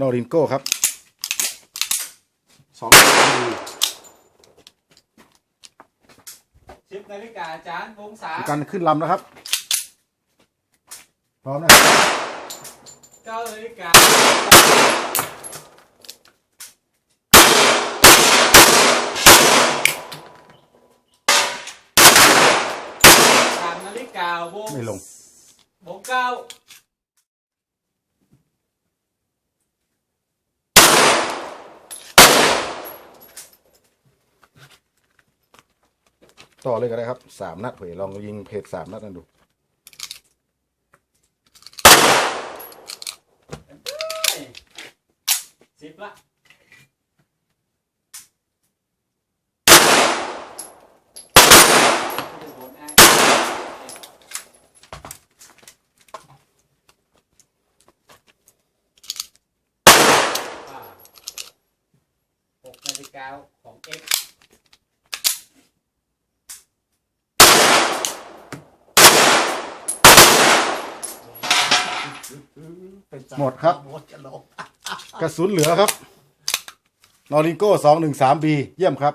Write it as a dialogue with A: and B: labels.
A: นอรินโก้ครับสอง
B: สิบนาฬิกาอาจารย์วงศา
A: มีการขึ้นลำนะครับ พร้อมนะ
B: เก้านาฬิกาสามนาฬิกาวง
A: ไม่ลง
B: วงเก้า
A: ต่อเลยก็ได้ครับสามนัดเผยลองยิงเพจสามนัดกันดู
B: สิบละโดนอ้างอ่าหกนาฬิกาของเห
A: มดครับ
C: หมดจะลง
A: กระสุนเหลือครับ นอรินโก้สองหนึ่งสามบีเยี่ยมครับ